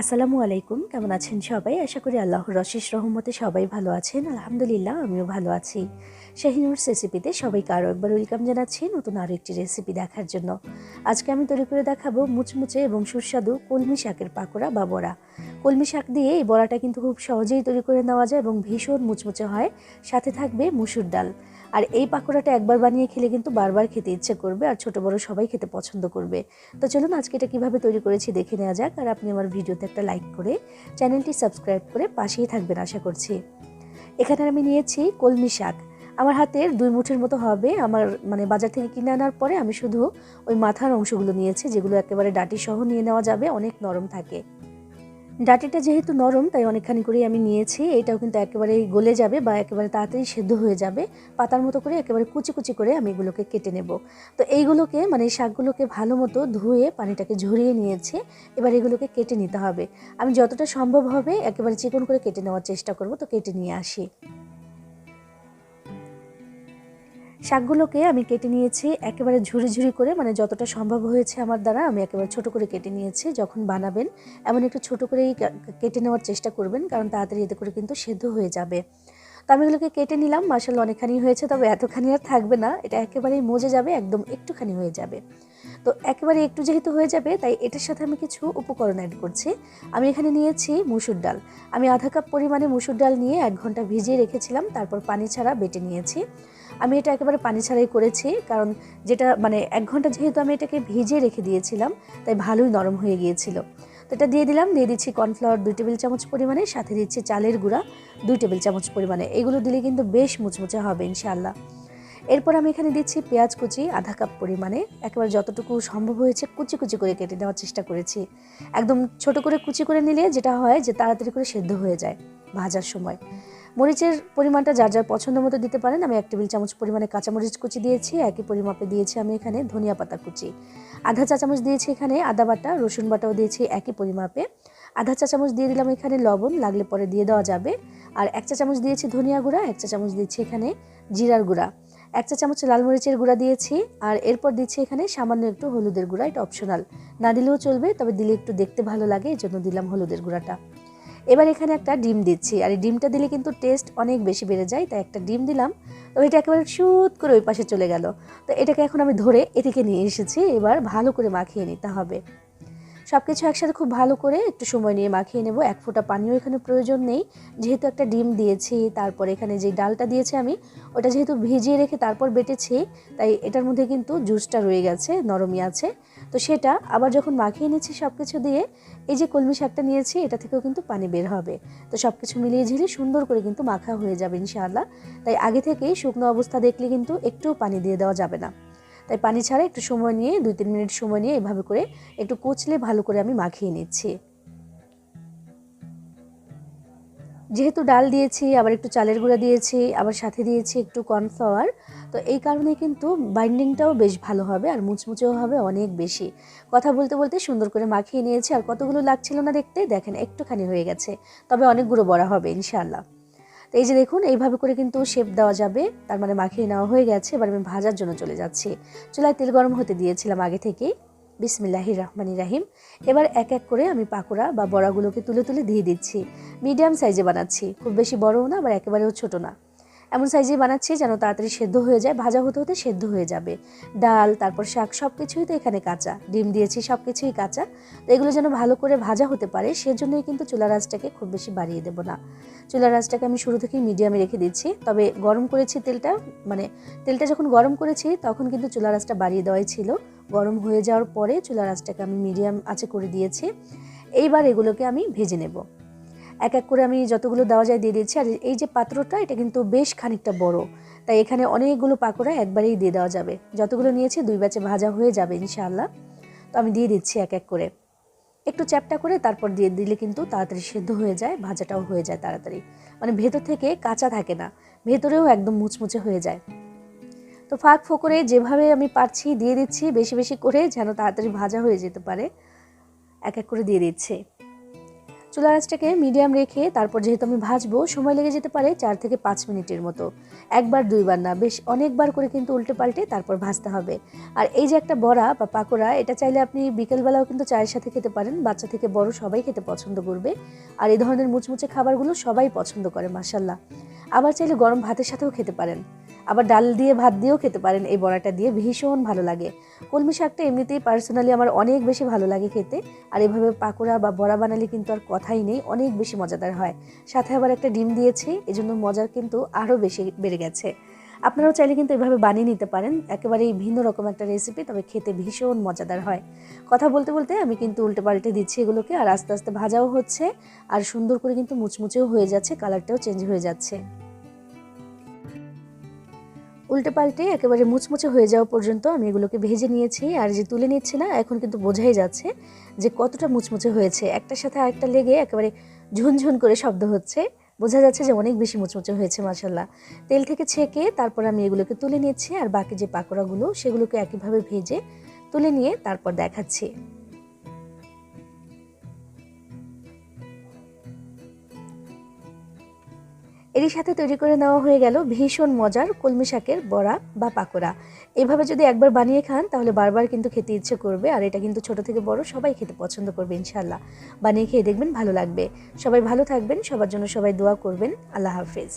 আসসালামু আলাইকুম, কেমন আছেন সবাই? আশা করি আল্লাহর রশিস রহমতে সবাই ভালো আছেন। আলহামদুলিল্লাহ, আমিও ভালো আছি। শাহিনুর রেসিপিতে সবাইকে আরও একবার ওয়েলকাম জানাচ্ছি নতুন আরও একটি রেসিপি দেখার জন্য। আজকে আমি তৈরি করে দেখাবো মুচমুচে এবং সুস্বাদু কলমি শাকের পাকোড়া বা বড়া। কলমি শাক দিয়ে এই বড়াটা কিন্তু খুব সহজেই তৈরি করে নেওয়া যায় এবং ভীষণ মুচমুচে হয়। সাথে থাকবে মুসুর ডাল। আর এই পাকোড়াটা একবার বানিয়ে খেলে কিন্তু বারবার খেতে ইচ্ছে করবে আর ছোট বড় সবাই খেতে পছন্দ করবে। তো চলুন আজকে এটা কীভাবে তৈরি করেছি দেখে নেওয়া যাক আর আপনি আমার ভিডিওতে একটা লাইক করে চ্যানেলটি সাবস্ক্রাইব করে পাশেই থাকবেন আশা করছি। এখানে আমি নিয়েছি কলমি শাক। আমার হাতের দুই মুঠের মতো হবে। আমার মানে বাজার থেকে কিনে আনার পরে আমি শুধু ওই মাথার অংশগুলো নিয়েছি, যেগুলো একেবারে ডাটি সহ নিয়ে নেওয়া যাবে, অনেক নরম থাকে। ডাটিটা যেহেতু নরম, তাই অনেকখানি করেই আমি নিয়েছি। এটাও কিন্তু একেবারে গলে যাবে বা একেবারে তাড়াতাড়ি সেদ্ধ হয়ে যাবে। পাতার মতো করে একেবারে কুচি কুচি করে আমি এগুলোকে কেটে নেব। তো এইগুলোকে মানে শাকগুলোকে ভালো মতো ধুয়ে পানিটাকে ঝরিয়ে নিয়েছে। এবার এগুলোকে কেটে নিতে হবে। আমি যতটা সম্ভব হবে একেবারে চিকন করে কেটে নেওয়ার চেষ্টা করব। তো কেটে নিয়ে আসি। শাকগুলোকে আমি কেটে নিয়েছি, একেবারে ঝুরি ঝুরি করে মানে যতটা সম্ভব হয়েছে আমার দ্বারা আমি একেবারে ছোট করে কেটে নিয়েছি যখন বানাবেন। এমন একটু ছোট করেই কেটে নেওয়ার চেষ্টা করবেন, কারণ তাড়াতাড়ি এতে করে কিন্তু সেদ্ধ হয়ে যাবে। তো আমি এগুলোকে কেটে নিলাম মাসাল অনেকখানি হয়েছে, তবে এতখানি আর থাকবে না, এটা একেবারেই মজে যাবে, একদম একটুখানি হয়ে যাবে। তো একেবারে একটু যেহেতু হয়ে যাবে, তাই এটার সাথে আমি কিছু উপকরণ অ্যাড করছি। আমি এখানে নিয়েছি মুসুর ডাল। আমি আধা কাপ পরিমাণে মুসুর ডাল নিয়ে এক ঘণ্টা ভিজিয়ে রেখেছিলাম, তারপর পানি ছাড়া বেটে নিয়েছি। আমি এটা একেবারে পানি ছাড়াই করেছি, কারণ যেটা মানে এক ঘণ্টা যেহেতু আমি এটাকে ভিজিয়ে রেখে দিয়েছিলাম, তাই ভালোই নরম হয়ে গিয়েছিল। তো এটা দিয়ে দিলাম, দিয়ে দিচ্ছি কর্নফ্লাওয়ার দুই টেবিল চামচ পরিমাণে, সাথে দিচ্ছি চালের গুঁড়া দুই টেবিল চামচ পরিমাণে। এগুলো দিলে কিন্তু বেশ মুচমুচে হবে ইনশাআল্লাহ। এরপর আমি এখানে দিচ্ছি পেঁয়াজ কুচি আধা কাপ পরিমাণে। একেবারে যতটুকু সম্ভব হয়েছে কুচি কুচি করে কেটে নেওয়ার চেষ্টা করেছি। একদম ছোট করে কুচি করে নিলে যেটা হয় যে তাড়াতাড়ি করে সেদ্ধ হয়ে যায় ভাজার সময়। মরিচের পরিমাণটা যার যার পছন্দ মতো দিতে পারেন, আমি এক টেবিল চামচ পরিমাণে কাঁচামরিচ কুচি দিয়েছি, একই পরিমাপে দিয়েছি আমি এখানে ধনিয়া পাতা কুচি। আধা চা চামচ দিয়েছি এখানে আদা বাটা, রসুন বাটাও দিয়েছি একই পরিমাপে। আধা চা চামচ দিয়ে দিলাম এখানে লবণ, লাগলে পরে দিয়ে দেওয়া যাবে। আর এক চা চামচ দিয়েছি ধনিয়া গুঁড়া, এক চা চামচ দিয়েছি এখানে জিরার গুঁড়া। এক চা চামচ লাল মরিচের গুঁড়া দিয়েছি, আর এরপর দিচ্ছি এখানে সামান্য একটু হলুদের গুঁড়া, এটা অপশনাল না দিলেও চলবে, তবে দিলে একটু দেখতে ভালো লাগে এই জন্য দিলাম হলুদের গুঁড়াটা। এবার এখানে একটা ডিম দিচ্ছি। আর এই ডিমটা দিলে কিন্তু টেস্ট অনেক বেশি বেড়ে যায়, তাই একটা ডিম দিলাম। তো এটা একেবারে সুত করে ওই পাশে চলে গেল। তো এটাকে এখন আমি ধরে এদিকে নিয়ে এসেছি, এবার ভালো করে মাখিয়ে নিতে হবে। সব কিছু একসাথে খুব ভালো করে একটু সময় নিয়ে মাখিয়ে নেব। এক ফোঁটা পানিও এখানে প্রয়োজন নেই। যেহেতু একটা ডিম দিয়েছি, তারপর এখানে যে ডালটা দিয়েছি আমি, ওটা যেহেতু ভিজিয়ে রেখে তারপর বেটেছি, তাই এটার মধ্যে কিন্তু জুসটা রয়ে গেছে, নরমই আছে। তো সেটা আবার যখন মাখিয়ে নিচ্ছি সব কিছু দিয়ে, এই যে কলমি শাকটা নিয়েছি, এটা থেকেও কিন্তু পানি বের হবে। তো সব কিছু মিলিয়ে ঝিলিয়ে সুন্দর করে কিন্তু মাখা হয়ে যাবে ইনশাআল্লাহ। তাই আগে থেকেই শুকনো অবস্থা দেখলে কিন্তু একটু পানি দিয়ে দেওয়া যাবে না। তাই পানি ছাড়া একটু সময় নিয়ে দুই তিন মিনিট সময় নিয়ে এভাবে করে একটু কুচলে ভালো করে আমি মাখিয়ে নিচ্ছি। যেহেতু ডাল দিয়েছি, আবার একটু চালের গুঁড়া দিয়েছি, আবার সাথে দিয়েছি একটু কর্নফ্লাওয়ার, তো এই কারণে কিন্তু বাইন্ডিংটাও বেশ ভালো হবে আর মুচমুচেও হবে অনেক বেশি। কথা বলতে বলতে সুন্দর করে মাখিয়ে নিয়েছি, আর কতগুলো লাগছিল না দেখতে, দেখেন একটুখানি হয়ে গেছে, তবে অনেকগুলো বড়া হবে, ইনশাআল্লাহ। তো এই যে দেখুন, এইভাবে করে কিন্তু শেপ দেওয়া যাবে। তার মানে মাখিয়ে নেওয়া হয়ে গেছে। এবার আমি ভাজার জন্য চলে যাচ্ছি। চুলায় তেল গরম হতে দিয়েছিলাম আগে থেকেই। বিসমিল্লাহি রহমানি রাহিম। এবার এক এক করে আমি পাকোড়া বা বড়াগুলোকে তুলে তুলে দিয়ে দিচ্ছি। মিডিয়াম সাইজে বানাচ্ছি। খুব বেশি বড়ও না, আবার একেবারেও ছোটো না। এমন সাইজে বানাচ্ছি যেন তাড়াতাড়ি সেদ্ধ হয়ে যায়, ভাজা হতে হতে সেদ্ধ হয়ে যাবে। ডাল, তারপর শাক সব কিছুই তো এখানে কাঁচা। ডিম দিয়েছি সব কিছুই কাঁচা। তো এগুলো যেন ভালো করে ভাজা হতে পারে, সেজন্যই কিন্তু চুলা রাজটাকে খুব বেশি বাড়িয়ে দেবো না। চুলা রাজটাকে আমি শুরু থেকেই মিডিয়ামে রেখে দিচ্ছি, তবে গরম করেছি তেলটা মানে তেলটা যখন গরম করেছি, তখন কিন্তু চুলা রাজটা বাড়িয়ে দেওয়াই ছিল। গরম হয়ে যাওয়ার পরে চুলা রাজটাকে আমি মিডিয়াম আছে করে দিয়েছি। এইবার এগুলোকে আমি ভেজে নেব। এক এক করে আমি যতগুলো দেওয়া যায় দিয়ে দিচ্ছি আর এই যে পাত্রটা, এটা কিন্তু বেশ খানিকটা বড়। তাই এখানে অনেকগুলো পাকোড়া একবারেই দিয়ে দেওয়া যাবে। যতগুলো নিয়েছি, দুই ব্যাচে ভাজা হয়ে যাবে ইনশাআল্লাহ। তো আমি দিয়ে দিচ্ছি এক এক করে। একটু চ্যাপটা করে তারপর দিয়ে দিলে কিন্তু তাড়াতাড়ি সেদ্ধ হয়ে যায়, ভাজাটাও হয়ে যায় তাড়াতাড়ি। মানে ভেতর থেকে কাঁচা থাকে না, ভেতরেও একদম মুচমুচে হয়ে যায়। তো ফাঁক ফোকরে যেভাবে আমি পারছি দিয়ে দিচ্ছি, বেশি বেশি করে যেন তাড়াতাড়ি ভাজা হয়ে যেতে পারে, এক এক করে দিয়ে দিচ্ছি। চুলা আঁচটাকে মিডিয়াম রেখে তারপর যেহেতু আমি ভাজবো, সময় লেগে যেতে পারে চার থেকে পাঁচ মিনিটের মতো। একবার, দুইবার না, বেশ অনেকবার করে কিন্তু উল্টে পাল্টে তারপর ভাজতে হবে। আর এই যে একটা বড়া বা পাকোড়া, এটা চাইলে আপনি বিকেলবেলাও কিন্তু চায়ের সাথে খেতে পারেন। বাচ্চা থেকে বড় সবাই খেতে পছন্দ করবে। আর এই ধরনের মুচমুচে খাবারগুলো সবাই পছন্দ করে মাসাল্লাহ আবার চাইলে গরম ভাতের সাথেও খেতে পারেন। আবার ডাল দিয়ে, ভাত দিয়েও খেতে পারেন। এই বড়াটা দিয়ে ভীষণ ভালো লাগে। কলমি শাকটা এমনিতেই পার্সোনালি আমার অনেক বেশি ভালো লাগে খেতে। আর এভাবে পাকোড়া বা বড়া বানালে কিন্তু আর কথাই নেই, অনেক বেশি মজাদার হয়। সাথে আবার একটা ডিম দিয়েছি, এজন্য মজার কিন্তু আরও বেশি বেড়ে গেছে। আপনারাও চাইলে কিন্তু এভাবে বানিয়ে নিতে পারেন। একেবারেই ভিন্ন রকম একটা রেসিপি তবে খেতে ভীষণ মজাদার হয়। কথা বলতে বলতে আমি কিন্তু উল্টে পাল্টে দিচ্ছি এগুলোকে, আর আস্তে আস্তে ভাজাও হচ্ছে। আর সুন্দর করে কিন্তু মুচমুচেও হয়ে যাচ্ছে কালারটাও চেঞ্জ হয়ে যাচ্ছে। উল্টে পাল্টে একেবারে মুচমুচে হয়ে যাওয়া পর্যন্ত আমি এগুলোকে ভেজে নিয়েছি। আর যে তুলে নিচ্ছি না, এখন কিন্তু বোঝাই যাচ্ছে যে কতটা মুচমুচে হয়েছে। একটার সাথে আরেকটা লেগে একেবারে ঝুনঝুন করে শব্দ হচ্ছে। বোঝা যাচ্ছে যে অনেক বেশি মুচমুচে হয়েছে মাসাল্লাহ তেল থেকে ছেঁকে তারপর আমি এগুলোকে তুলে নিচ্ছি। আর বাকি যে পাকোড়াগুলো, সেগুলোকে একইভাবে ভেজে তুলে নিয়ে তারপর দেখাচ্ছি। এরই সাথে তৈরি করে নেওয়া হয়ে গেল ভীষণ মজার কলমি শাকের বড়া বা পাকোড়া। এভাবে যদি একবার বানিয়ে খান, তাহলে বারবার কিন্তু খেতে ইচ্ছে করবে, আর এটা কিন্তু ছোট থেকে বড় সবাই খেতে পছন্দ করবে ইনশাল্লাহ বানিয়ে খেয়ে দেখবেন ভালো লাগবে। সবাই ভালো থাকবেন, সবার জন্য সবাই দোয়া করবেন। আল্লাহ হাফেজ।